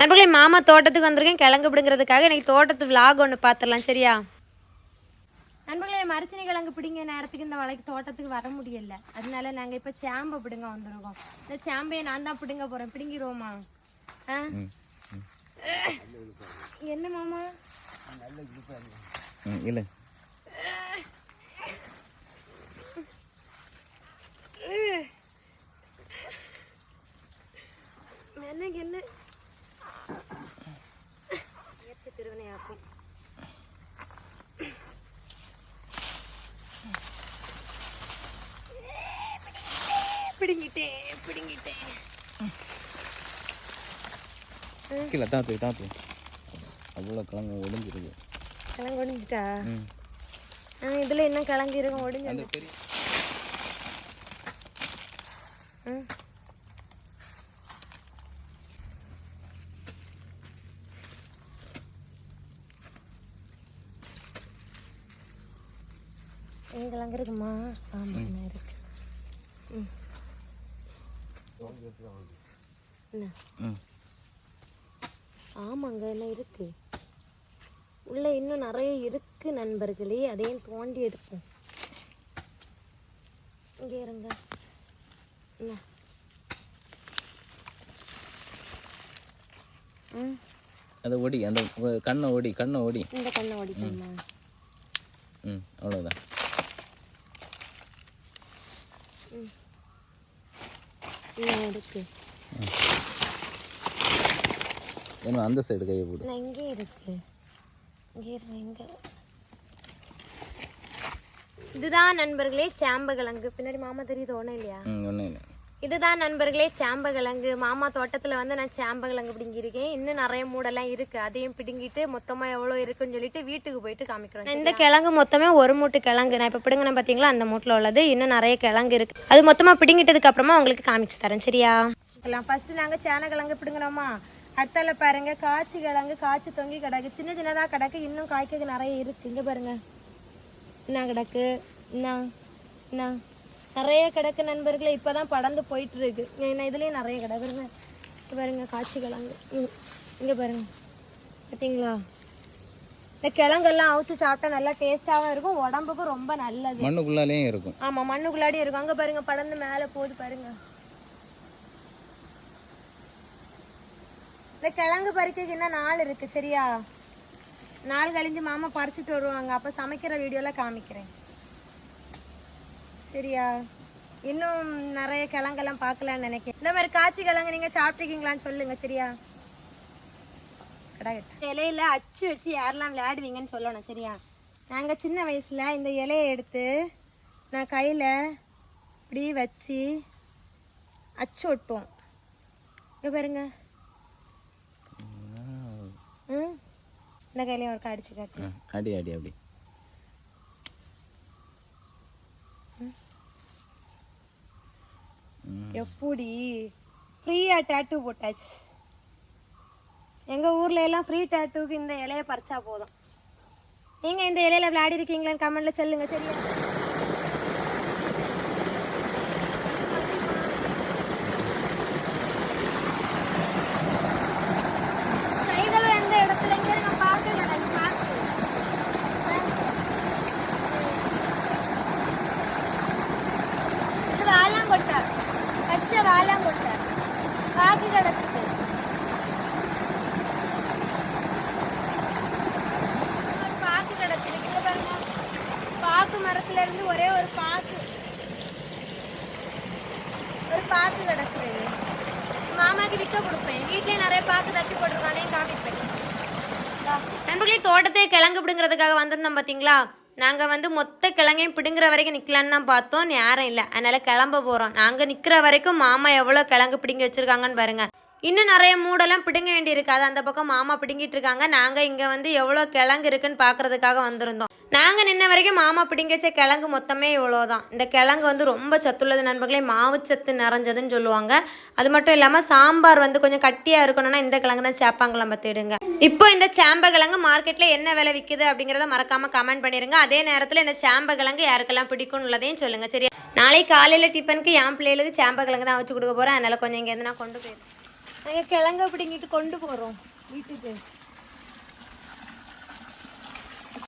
நண்பர்களே மாமா தோட்டத்துக்கு வந்திருக்கேன் கிழங்கு பிடுங்கிறதுக்காக இன்னைக்கு தோட்டத்து விலாக் ஒன்று பார்த்துடலாம் சரியா நண்பர்களே மரச்சினி கிழங்கு பிடிங்க நேரத்துக்கு இந்த வலைக்கு தோட்டத்துக்கு வர முடியல அதனால நாங்கள் இப்போ சேம்பை பிடுங்க வந்திருக்கோம் இந்த சேம்பையை நான் தான் பிடுங்க போகிறேன் பிடுங்கிடுவோமா ஆ என்ன மாமா ம் இல்லை எனக்கு என்ன முயற்சி திருவினையாக்கும் பிடுங்கிட்டேன் பிடுங்கிட்டேன் கீழே தாத்து தாத்து அவ்வளோ கிழங்கு ஒளிஞ்சிருக்கு கிழங்கு ஒடிஞ்சிட்டா ம் ஆ இதில் என்ன கிழங்கு இருக்கும் ஒடிஞ்சு அந்த பெரிய ம். எங்க கிழங்கு இருக்குமா ஆமாம் இருக்கு ம். என்ன ஆமாங்க என்ன இருக்கு? உள்ள இன்னும் நிறைய இருக்கு நண்பர்களே. அதையும் தோண்டி எடுப்போம். இங்கே இருங்க. என்ன? ம். அந்த ஒடி அந்த கண்ணை ஒடி கண்ணை ஒடி இந்த கண்ணை ஓடிக்கோமா ம். அவ்வளோதான் ஏன்னா அந்த சைடு கையை போடு. இங்கே இருக்கு. இங்கே இதுதான் நண்பர்களே சாம்பகிழங்கு பின்னாடி மாமா தெரியுது ஒன்றும் இல்லையா? ஒன்றும் இல்லை. இதுதான் நண்பர்களே சாம்பகிழங்கு மாமா தோட்டத்தில் வந்து நான் சாம்பகிழங்கு பிடுங்கியிருக்கேன். இன்னும் நிறைய மூடெல்லாம் இருக்கு. அதையும் பிடுங்கிட்டு மொத்தமாக எவ்வளோ இருக்குன்னு சொல்லிட்டு வீட்டுக்கு போயிட்டு காமிக்கிறோம் இந்த கிழங்கு மொத்தமே ஒரு மூட்டு கிழங்கு. நான் இப்போ பிடுங்கினேன் பார்த்தீங்களா அந்த மூட்டில் உள்ளது. இன்னும் நிறைய கிழங்கு இருக்கு. அது மொத்தமாக பிடுங்கிட்டதுக்கு அப்புறமா உங்களுக்கு காமிச்சு தரேன் சரியா? ஃபர்ஸ்ட் நாங்கள் சேன கிழங்கு பிடுங்கினோமா? அடுத்தால பாருங்க காய்ச்சி கிழங்கு காய்ச்சி தொங்கி கிடக்கு. சின்ன சின்னதாக கிடக்கு. இன்னும் காய்க்க நிறைய இருக்கு. இங்கே பாருங்க. என்ன கிடக்கு. என்ன என்ன நிறைய கிடக்கு நண்பர்களே இப்போ தான் படர்ந்து போயிட்டு இருக்கு என்ன இதுலேயும் நிறைய கிடக்கு. பாருங்க இங்க பாருங்க காய்ச்சி கிழங்கு ம், இங்க பாருங்க. பார்த்தீங்களா இந்த கிழங்கெல்லாம் அவிச்சு சாப்பிட்டா நல்லா டேஸ்டாகவும் இருக்கும். உடம்புக்கும் ரொம்ப நல்லது. மண்ணுக்குள்ளாலேயும் இருக்கும். ஆமாம் மண்ணுக்குள்ளாடி இருக்கும். அங்கே பாருங்க படர்ந்து மேலே போகுது பாருங்க. இந்த கிழங்கு பறிக்கைக்கு இன்னும் நாள் இருக்கு சரியா? நாள் கழிஞ்சு மாமா பறிச்சுட்டு வருவாங்க. அப்போ சமைக்கிற வீடியோலாம் காமிக்கிறேன். சரியா? இன்னும் நிறைய கிழங்கெல்லாம் பார்க்கலான்னு நினைக்கிறேன். இந்த மாதிரி காய்ச்சி கிழங்கு நீங்கள் சாப்பிட்ருக்கீங்களான்னு சொல்லுங்க சரியா? கிடக்கட்டு இலையில அச்சு வச்சு யாரெல்லாம் விளையாடுவீங்கன்னு சொல்லணும் சரியா? நாங்கள் சின்ன வயசில் இந்த இலையை எடுத்து நான் கையில் இப்படி வச்சு அச்சு ஒட்டுவோம். இங்கே பாருங்க. ம்? இந்த கையிலையும் ஒரு அடிச்சு காட்டு. அடி அடி அப்படி. எப்படி? ஃப்ரீயாக டேட்டூ போட்டாச்சு. எங்கள் ஊரில் எல்லாம் ஃப்ரீ டேட்டூக்கு இந்த இலையை பறிச்சா போதும். நீங்கள் இந்த இலையில விளையாடி இருக்கீங்களான்னு கமெண்ட்டில் சொல்லுங்க சரியா? இருந்து ஒரே ஒரு பாக்கு. ஒரு பாக்கு கிடச்சிருக்கு மாமாக்கு விற்க கொடுப்பேன். வீட்லயே நிறைய பாக்கு தட்டி போட்டிருக்கானே காமிப்பேன். நண்பர்களே தோட்டத்தை கிழங்கு பிடுங்கிறதுக்காக வந்திருந்தோம் பார்த்தீங்களா நாங்கள் வந்து மொத்த கிழங்கையும் பிடுங்குற வரைக்கும் நிற்கலான்னு தான் பார்த்தோம். நேரம் இல்லை. அதனால் கிளம்ப போகிறோம் நாங்கள் நிற்கிற வரைக்கும் மாமா எவ்வளோ கிழங்கு பிடுங்கி வச்சுருக்காங்கன்னு பாருங்கள் இன்னும் நிறைய மூடெல்லாம் பிடுங்க வேண்டி இருக்காது அந்த பக்கம் மாமா பிடுங்கிட்டு இருக்காங்க. நாங்கள் இங்கே வந்து எவ்வளோ கிழங்கு இருக்குன்னு பார்க்கறதுக்காக வந்திருந்தோம். நாங்கள் நின்ன வரைக்கும் மாமா பிடுங்கி வச்ச கிழங்கு மொத்தமே இவ்வளோ தான் இந்த கிழங்கு வந்து ரொம்ப சத்துள்ளது நண்பர்களே. மாவுச்சத்து நிறைஞ்சதுன்னு சொல்லுவாங்க. அது மட்டும் இல்லாமல் சாம்பார் வந்து கொஞ்சம் கட்டியாக இருக்கணும்னா இந்த கிழங்கு தான் சேப்பாங்கலாம் பார்த்துடுங்க இப்போ இந்த சேம்ப கிழங்கு மார்க்கெட்டில் என்ன விலை விற்குது அப்படிங்கிறத மறக்காமல் கமெண்ட் பண்ணிடுங்க அதே நேரத்தில் இந்த சேம்ப கிழங்கு யாருக்கெல்லாம் பிடிக்கும்னு உள்ளதையும் சொல்லுங்கள் சரியா? நாளைக்கு காலையில் டிஃபனுக்கு என் பிள்ளைகளுக்கு சேம்ப கிழங்கு தான் வச்சு கொடுக்க போகிறேன் அதனால் கொஞ்சம் இங்கேருந்து நான் கொண்டு போயிருக்கேன் நாங்கள் கிழங்க பிடிங்கிட்டு கொண்டு போகிறோம் வீட்டுக்கு.